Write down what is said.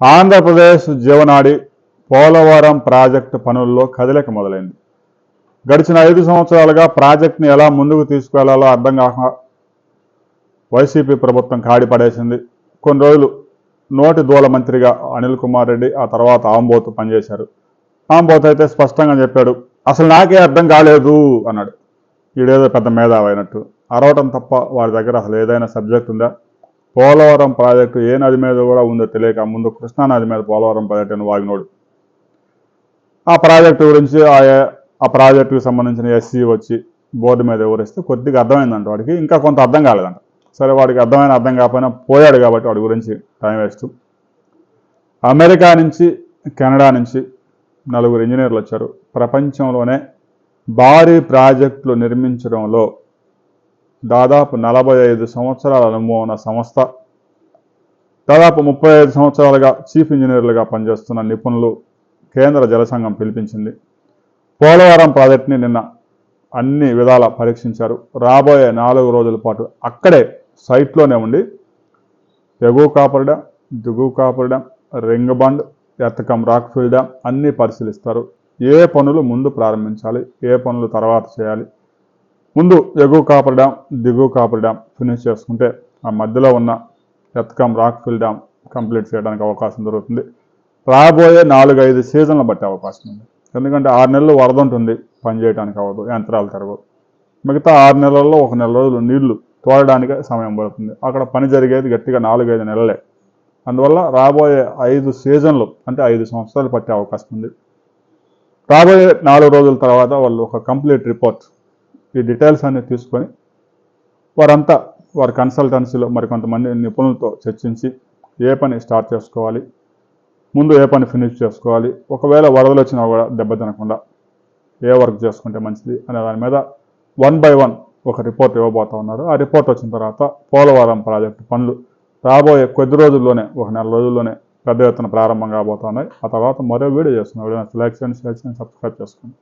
ఆంధ్రప్రదేశ్ జీవనాడి పోలవరం ప్రాజెక్టు పనుల్లో కదలిక మొదలైంది. గడిచిన ఐదు సంవత్సరాలుగా ప్రాజెక్టుని ఎలా ముందుకు తీసుకువెళ్ళాలో అర్థం కాక వైసీపీ ప్రభుత్వం కాడి పడేసింది కొన్ని రోజులు నోటి దూల మంత్రిగా అనిల్ కుమార్ రెడ్డి ఆ తర్వాత ఆంబోత్ పనిచేశారు. ఆంబోత్ అయితే స్పష్టంగా చెప్పాడు అసలు నాకే అర్థం కాలేదు అన్నాడు. ఈడేదో పెద్ద మేధావైనట్టు. అయినట్టు అరవటం తప్ప వారి దగ్గర అసలు ఏదైనా సబ్జెక్ట్ ఉందా? పోలవరం ప్రాజెక్టు ఏ నది మీద కూడా ఉందో తెలియక ముందు కృష్ణా నది మీద పోలవరం ప్రాజెక్టు అని వాగినోడు. ఆ ప్రాజెక్టు గురించి ఆ ఆ ప్రాజెక్టుకి సంబంధించిన ఎస్సీ వచ్చి బోర్డు మీద వివరిస్తే కొద్దిగా అర్థమైందంట వాడికి. ఇంకా కొంత అర్థం కాలేదంట. సరే వాడికి అర్థమైన అర్థం కాకపోయినా పోయాడు కాబట్టి వాడి గురించి టైం వేస్ట్. అమెరికా నుంచి కెనడా నుంచి నలుగురు ఇంజనీర్లు వచ్చారు. ప్రపంచంలోనే భారీ ప్రాజెక్టులు నిర్మించడంలో దాదాపు నలభై ఐదు సంవత్సరాల అనుభవం ఉన్న సంస్థ దాదాపు ముప్పై ఐదు సంవత్సరాలుగా చీఫ్ ఇంజనీర్లుగా పనిచేస్తున్న నిపుణులు కేంద్ర జలసంఘం పిలిపించింది. పోలవరం ప్రాజెక్టుని నిన్న అన్ని విధాల పరీక్షించారు. రాబోయే నాలుగు రోజుల పాటు అక్కడే సైట్లోనే ఉండి ఎగువ కాపర్ డ్యామ్ దిగువ coffer dam ring bund earth cum rock dam అన్నీ పరిశీలిస్తారు. ఏ పనులు ముందు ప్రారంభించాలి ఏ పనులు తర్వాత చేయాలి ముందు ఎగువ కాపర్ డ్యామ్ దిగువ కాపర్ డ్యామ్ ఫినిష్ చేసుకుంటే ఆ మధ్యలో ఉన్న earth cum rock field dam complete చేయడానికి అవకాశం దొరుకుతుంది. రాబోయే నాలుగు ఐదు సీజన్లు బట్టే అవకాశం ఉంది. ఎందుకంటే ఆరు నెలలు వరద ఉంటుంది పని చేయడానికి అవ్వదు యంత్రాలు తిరగవు. మిగతా ఆరు నెలల్లో ఒక నెల రోజులు నీళ్ళు తోడడానికి సమయం పడుతుంది. అక్కడ పని జరిగేది గట్టిగా నాలుగైదు నెలలే. అందువల్ల రాబోయే ఐదు సీజన్లు అంటే ఐదు సంవత్సరాలు పట్టే అవకాశం ఉంది. రాబోయే నాలుగు రోజుల తర్వాత వాళ్ళు ఒక కంప్లీట్ రిపోర్ట్ ఈ డీటెయిల్స్ అన్ని తీసుకొని వారంతా వారి కన్సల్టెన్సీలో మరికొంతమంది నిపుణులతో చర్చించి ఏ పని స్టార్ట్ చేసుకోవాలి ముందు ఏ పని ఫినిష్ చేసుకోవాలి ఒకవేళ వరదలు వచ్చినా కూడా దెబ్బతినకుండా ఏ వర్క్ చేసుకుంటే మంచిది అనే దాని మీద వన్ బై వన్ ఒక రిపోర్ట్ ఇవ్వబోతా ఉన్నారు. ఆ రిపోర్ట్ వచ్చిన తర్వాత పోలవరం ప్రాజెక్టు పనులు రాబోయే కొద్ది రోజుల్లోనే ఒక నెల రోజుల్లోనే పెద్ద ఎత్తున ప్రారంభం కాబోతున్నాయి ఆ తర్వాత మరో వీడియో చేస్తున్నాం. వీడియో లైక్ చేయండి షేర్ చేయండి సబ్స్క్రైబ్ చేసుకోండి.